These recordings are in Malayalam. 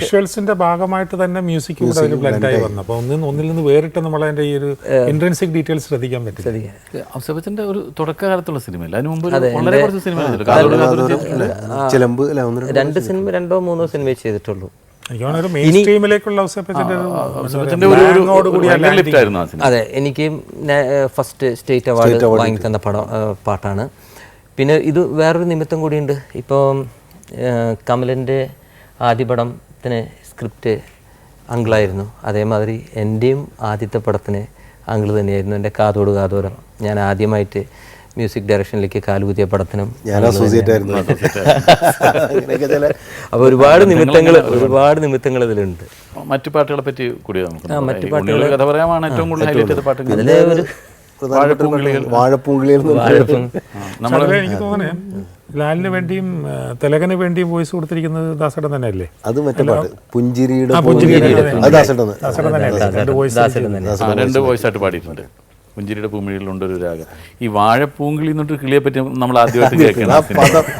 വിഷ്വൽസിന്റെ ഭാഗമായിട്ട് തന്നെ മ്യൂസിക് കൂടെ അതിൽ ബ്ലെൻഡ് ആയി വന്നു. അപ്പോൾ ഒന്നിൽ ഒന്നിൽ നിന്ന് വേറിട്ട് നമ്മൾ അതിന്റെ ഈ ഒരു ഇൻട്രൻസിക് ഡീറ്റെയിൽസ് ശ്രദ്ധിക്കാൻ പറ്റും. ശ്രദ്ധിക്കാൻ. ഒരു തുടക്കകാലത്തുള്ള സിനിമയല്ല? അതിന് മുമ്പ് വളരെ കുറച്ച് സിനിമ രണ്ട് സിനിമ രണ്ടോ മൂന്നോ സിനിമ ചെയ്തിട്ടുള്ളൂ. അതെ എനിക്ക് ഫസ്റ്റ് സ്റ്റേറ്റ് അവാർഡ് വാങ്ങി തന്ന പടം പാട്ടാണ്. പിന്നെ ഇത് വേറൊരു നിമിത്തം കൂടിയുണ്ട്. ഇപ്പോൾ കമലിന്റെ ആദ്യ പടത്തിന് സ്ക്രിപ്റ്റ് അങ്കിളായിരുന്നു. അതേമാതിരി എന്റെയും ആദ്യത്തെ പടത്തിന് അങ്കിൾ തന്നെയായിരുന്നു. എന്റെ കാതോട് കാതോരം. ഞാൻ ആദ്യമായിട്ട് മ്യൂസിക് ഡയറക്ഷനിലേക്ക് കാലുകുത്തിയ പടത്തിനും ഞാൻ അസോസിയേറ്റ് ആയിരുന്നു. അങ്ങനെയൊക്കെ ചില അപ്പോൾ ഒരുപാട് നിമിത്തങ്ങൾ ഒരുപാട് നിമിത്തങ്ങൾ ഇതിലുണ്ട്. മറ്റു പാട്ടുകളെ പറ്റി കൂടി നമുക്ക് മറ്റു പാട്ടുകൾ കഥ പറയാമാണ് ഏറ്റവും കൂടുതൽ ഹൈലൈറ്റ് ചെയ്ത പാട്ടുകൾ. അതിലെ ഒരു വാഴപ്പൂങ്കിളികൾ. എനിക്ക് തോന്നുന്നത് ലാലിന് വേണ്ടിയും തിലകന് വേണ്ടിയും വോയിസ് കൊടുത്തിരിക്കുന്നത് ദാസടൻ തന്നെയല്ലേ? അത് മറ്റേ പാട്ട്. പുഞ്ചിരിയുടെ രണ്ട് വോയിസ് ആയിട്ട് പാടിയിട്ടുണ്ട്. പുഞ്ചിരിയുടെ പൂമിഴിയിലുണ്ട് ഒരു രാഗം. ഈ വാഴപ്പൂങ്കിളി എന്നിട്ട് കിളിയെ പറ്റി നമ്മൾ ആദ്യമായിട്ട് കേൾക്കണം.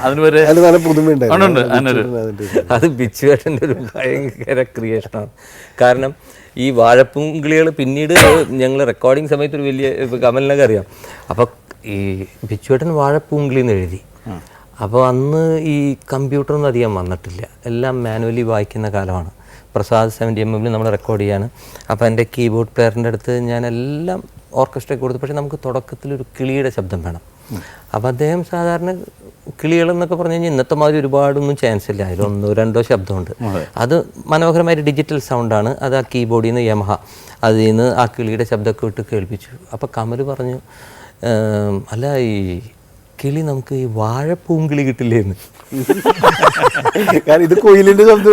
അതിന് വരെ അതിൽ നല്ല പുതുമയുണ്ടായിരുന്നു ഉണ്ട് അതിനൊരു അത് ബിച്ചുവേട്ടന്റെ ഒരു ഭയങ്കര ക്രിയേഷനാണ് കാരണം ഈ വാഴപ്പൂങ്കിളികൾ പിന്നീട് ഞങ്ങൾ റെക്കോർഡിങ് സമയത്ത് ഒരു വലിയ കമലിനൊക്കെ അറിയാം. അപ്പോൾ ഈ ബിച്ചുവേട്ടൻ വാഴപ്പൂങ്കിളി എന്ന് എഴുതി അപ്പോൾ അന്ന് ഈ കമ്പ്യൂട്ടറൊന്നും അധികം വന്നിട്ടില്ല. എല്ലാം മാനുവലി വായിക്കുന്ന കാലമാണ്. പ്രസാദ് സെവന്റി എം എമ്മിൽ നമ്മൾ റെക്കോർഡ് ചെയ്യാണ്. അപ്പോൾ എന്റെ കീബോർഡ് പ്ലെയറിന്റെ അടുത്ത് ഞാൻ എല്ലാം ഓർക്കസ്ട്രയ്ക്ക് കൊടുത്തു. പക്ഷേ നമുക്ക് തുടക്കത്തിൽ ഒരു കിളിയുടെ ശബ്ദം വേണം. അപ്പോൾ അദ്ദേഹം സാധാരണ കിളികൾ എന്നൊക്കെ പറഞ്ഞു കഴിഞ്ഞാൽ ഇന്നത്തെ മാതിരി ഒരുപാടൊന്നും ചാൻസ് ഇല്ല. അതിൽ ഒന്നോ രണ്ടോ ശബ്ദമുണ്ട്. അത്. മനോഹരമായ ഡിജിറ്റൽ സൗണ്ടാണ് അത് ആ കീബോർഡിൽ നിന്ന് യമഹ അതിൽ നിന്ന് ആ കിളിയുടെ ശബ്ദമൊക്കെ ഇട്ട് കേൾപ്പിച്ചു. അപ്പോൾ കമൽ പറഞ്ഞു അല്ല ഈ കിളി നമുക്ക് ഈ വാഴപ്പൂങ്കിളി കിട്ടില്ലേ എന്ന് കാരണം ഇത് കൊയിലിന്റെ ശബ്ദം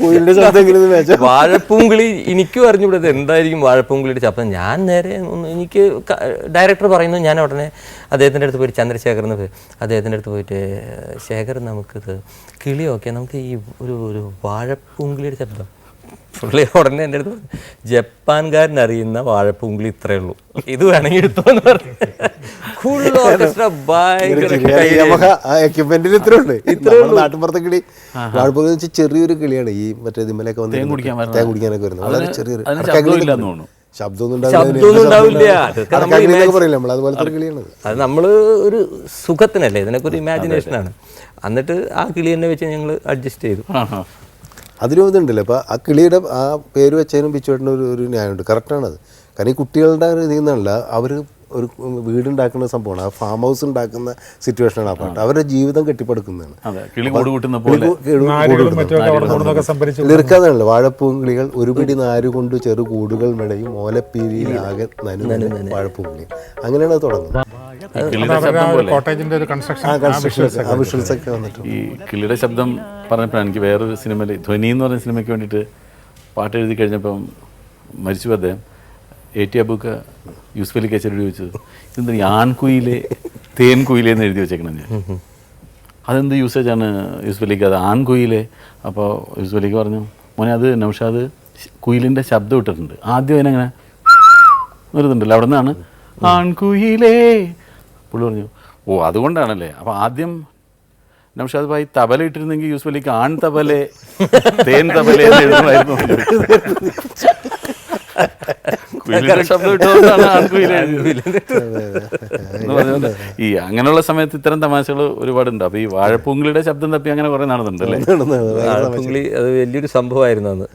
കൊയിലിന്റെ ശബ്ദം വാഴപ്പൂവും കിളി വാഴപ്പൂങ്കിളി എനിക്കും അറിഞ്ഞുകൂടത് എന്തായിരിക്കും വാഴപ്പൂങ്കിളിയുടെ ശബ്ദം. ഞാൻ നേരെ ഒന്ന് എനിക്ക് ഡയറക്ടർ പറയുന്നു ഞാൻ ഉടനെ അദ്ദേഹത്തിന്റെ അടുത്ത് പോയിട്ട് ചന്ദ്രശേഖർ എന്ന് അദ്ദേഹത്തിന്റെ അടുത്ത് പോയിട്ട് ശേഖർ നമുക്കിത് കിളിയൊക്കെ നമുക്ക് ഈ ഒരു ഒരു വാഴപ്പൂങ്കിളിയുടെ ശബ്ദം പുള്ളി ഉടനെ എന്റെ അടുത്ത് പറഞ്ഞു, ജപ്പാൻകാരൻ അറിയുന്ന വാഴപ്പൂങ്കിളി ഇത്രയേ ഉള്ളൂ. ഇത് വേണമെങ്കിൽ എടുത്തോ എന്ന് പറഞ്ഞു. ഫുൾ ഓർക്കസ്ട്ര ഭയങ്കര കൈയടി. എക്യുപ്മെന്റിൽ ഇത്ര ഉണ്ട് നാട്ടിൻപുറത്തെ കിളി വാഴപ്പൂങ്ക് വെച്ചാൽ ചെറിയൊരു കിളിയാണ്. ഈ മറ്റേ ഇതിമലൊക്കെ വന്ന്. തേൻ കുടിക്കാനൊക്കെ വരുന്നത്. വളരെ ചെറിയൊരു അത് നമ്മൾ ഒരു സുഖത്തിനല്ലേ? ഇതിനൊക്കെ ഒരു ഇമാജിനേഷനാണ് എന്നിട്ട് ആ കിളി തന്നെ വെച്ച് ഞങ്ങൾ അഡ്ജസ്റ്റ് ചെയ്തു. അതിലും ഇതുണ്ടല്ലോ. അപ്പോൾ ആ കിളിയുടെ ആ പേര് വെച്ചതിനും പിച്ചുവേട്ടന് ഒരു ഒരു ന്യായമുണ്ട്. കറക്റ്റാണത് കാരണം ഈ കുട്ടികളുടെ ഒരു ഇതിൽ നിന്നല്ല അവർ ഒരു വീടുണ്ടാക്കുന്ന സംഭവമാണ്. ആ ഫാം ഹൗസ് ഉണ്ടാക്കുന്ന സിറ്റുവേഷനാണ് ആ പാട്ട് അവരുടെ ജീവിതം കെട്ടിപ്പടുക്കുന്നതാണ്. ലിറിക്കാതാണല്ലോ കിളി കിളികൾ ഒരു പിടി നാര് കൊണ്ട് ചെറു കൂടുകൾ മെടയും ഓലപ്പീരിയിൽ ആകെ നനു വാഴപ്പൂങ്കിളി അങ്ങനെയാണ് അത് തുടങ്ങുന്നത്. കോട്ടേജിന്റെ ഒരു കൺസ്ട്രക്ഷൻ വിഷ്വൽസ് ഒക്കെ ഈ കിളിയുടെ ശബ്ദം പറഞ്ഞപ്പോഴാണ് എനിക്ക് വേറൊരു സിനിമയിൽ ധ്വനി എന്ന് പറഞ്ഞ സിനിമയ്ക്ക് വേണ്ടിയിട്ട് പാട്ട് എഴുതി കഴിഞ്ഞപ്പം മരിച്ചു അദ്ദേഹം. എ ടി അബുക്ക് യൂസ്ഫ് അലി കച്ചേരി ചോദിച്ചത് ഇതെന്താ ഈ ആൺകുയിലെ തേൻ കുയിലേ എന്ന് എഴുതി വെച്ചേക്കണം ഞാൻ. അതെന്ത് യൂസേജ് ആണ് യൂസ്ഫ് അലിക്ക് അത് ആൺകുയിലെ. അപ്പോൾ യൂസ്ഫ് അലിക്ക് പറഞ്ഞു മോനെ അത് നൗഷാദ് കുയിലിന്റെ ശബ്ദം ഇട്ടിട്ടുണ്ട്. ആദ്യം അതിനങ്ങനെ വരുന്നുണ്ടല്ലോ അവിടെ നിന്നാണ് ആൺകുയിലേ പുള്ളി പറഞ്ഞു ഓ അതുകൊണ്ടാണല്ലേ? അപ്പോൾ ആദ്യം നംഷാദ് ഭായി തബല ഇട്ടിരുന്നെങ്കിൽ യൂസ് വലിക്ക് ആൺ തബലെ തേൻ തബലെ എന്ന് എഴുതുമായിരുന്നു. ഈ അങ്ങനെയുള്ള സമയത്ത് ഇത്തരം തമാശകൾ ഒരുപാടുണ്ട്. അപ്പൊ ഈ വാഴപ്പൂങ്കിളിയുടെ ശബ്ദം തപ്പി അങ്ങനെ കുറെ നടന്നുണ്ട് അല്ലേ? ആഴപ്പുങ്കിളി അത് വലിയൊരു സംഭവമായിരുന്നു അന്ന്.